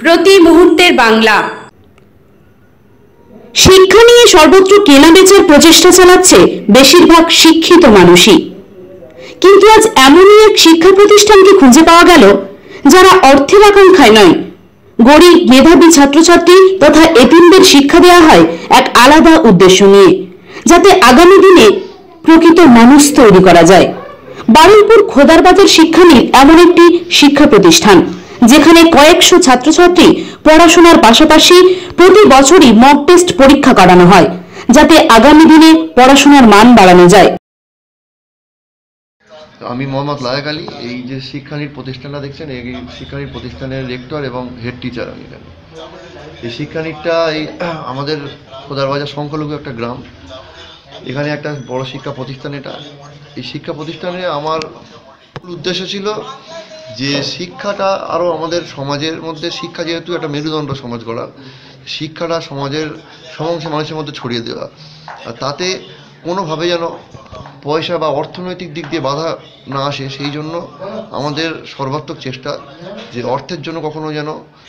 প্রতি মুহূর্তের বাংলা। শিক্ষা নিয়ে সর্বত্র কেনাবেচার প্রচেষ্টা চালাচ্ছে বেশিরভাগ শিক্ষিত মানুষই। কিন্তু আজ এমনই এক শিক্ষা প্রতিষ্ঠানকে খুঁজে পাওয়া গেল, যারা অর্থের আকাঙ্ক্ষায় নয়। গরিব, মেধাবী ছাত্রছাত্রী তথা এতিমদের শিক্ষা দেওয়া হয় এক আলাদা উদ্দেশ্য নিয়ে, যাতে আগামী দিনে প্রকৃত মানুষ তৈরি করা যায়। বারুইপুর খোদারবাজার শিক্ষা নিয়ে এমন একটি শিক্ষা প্রতিষ্ঠান। যেখানে কয়েকশো ছাত্রছাত্রী পড়াশোনার পাশাপাশি প্রতি বছরই মক টেস্ট পরীক্ষা করানো হয়, যাতে আগামী দিনে পড়াশোনার মান বাড়ানো যায়। আমি মোহাম্মদ লায়ক আলী, এই যে শিক্ষানীর প্রতিষ্ঠানটা দেখছেন, এই শিক্ষানীর প্রতিষ্ঠানের রেক্টর এবং হেড টিচার আমি এখানে। এই শিক্ষানীরটা এই আমাদের খোদারবাজার সংখ্যালঘু একটা গ্রাম। এখানে একটা বড় শিক্ষা প্রতিষ্ঠান এটা। এই শিক্ষা প্রতিষ্ঠানে আমার উদ্দেশ্য ছিল যে শিক্ষাটা আরও আমাদের সমাজের মধ্যে, শিক্ষা যেহেতু একটা মেরুদণ্ড সমাজ গড়া, শিক্ষাটা সমাজের সমস্ত মানুষের মধ্যে ছড়িয়ে দেওয়া। আর তাতে কোনোভাবে যেন পয়সা বা অর্থনৈতিক দিক দিয়ে বাধা না আসে, সেই জন্য আমাদের সর্বাত্মক চেষ্টা যে অর্থের জন্য কখনো যেন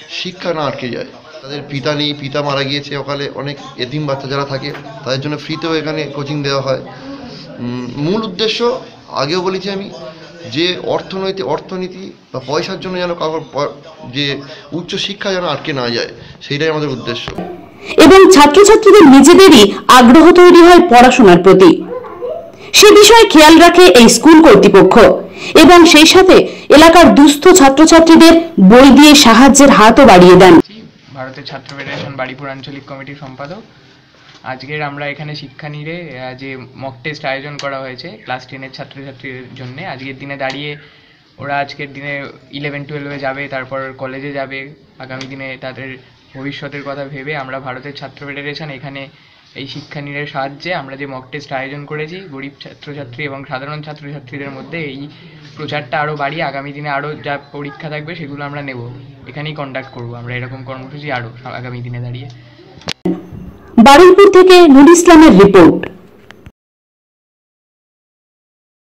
শিক্ষা না আটকে যায়। তাদের পিতা নেই, পিতা মারা গিয়েছে অকালে অনেক এতিম বাচ্চা যারা থাকে, তাদের জন্য ফ্রিতেও এখানে কোচিং দেওয়া হয়। মূল উদ্দেশ্য আগেও বলেছি আমি যে অর্থনৈতিক অর্থনীতি বা পয়সার জন্য যেন কারোর যে উচ্চ শিক্ষা যেন আটকে না যায় সেইটাই আমাদের উদ্দেশ্য। এবং ছাত্রছাত্রীদের নিজেদেরই আগ্রহ তৈরি হয় পড়াশোনার প্রতি। সে বিষয়ে খেয়াল রাখে এই স্কুল কর্তৃপক্ষ। এবং সেই সাথে এলাকার দুস্থ ছাত্রছাত্রীদের বই দিয়ে সাহায্যের হাতও বাড়িয়ে দেন। ভারতের ছাত্র ফেডারেশন বাড়িপুর আঞ্চলিক কমিটির সম্পাদক। আজকের আমরা এখানে শিক্ষা নিরে যে মক টেস্ট আয়োজন করা হয়েছে ক্লাস টেনের ছাত্রছাত্রীদের জন্য, আজকের দিনে দাঁড়িয়ে ওরা আজকের দিনে ইলেভেন টুয়েলভে যাবে, তারপর কলেজে যাবে, আগামী দিনে তাদের ভবিষ্যতের কথা ভেবে আমরা ভারতের ছাত্র ফেডারেশন এখানে এই শিক্ষানীড়ের সাহায্যে আমরা যে মক টেস্ট আয়োজন করেছি, গরিব ছাত্রছাত্রী এবং সাধারণ ছাত্রছাত্রীদের মধ্যে এই প্রচারটা আরও বাড়িয়ে আগামী দিনে আরও যা পরীক্ষা থাকবে সেগুলো আমরা নেব। এখানেই কন্ডাক্ট করব আমরা এরকম কর্মসূচি আরও আগামী দিনে দাঁড়িয়ে। বারুইপুর থেকে নুর ইসলামের রিপোর্ট।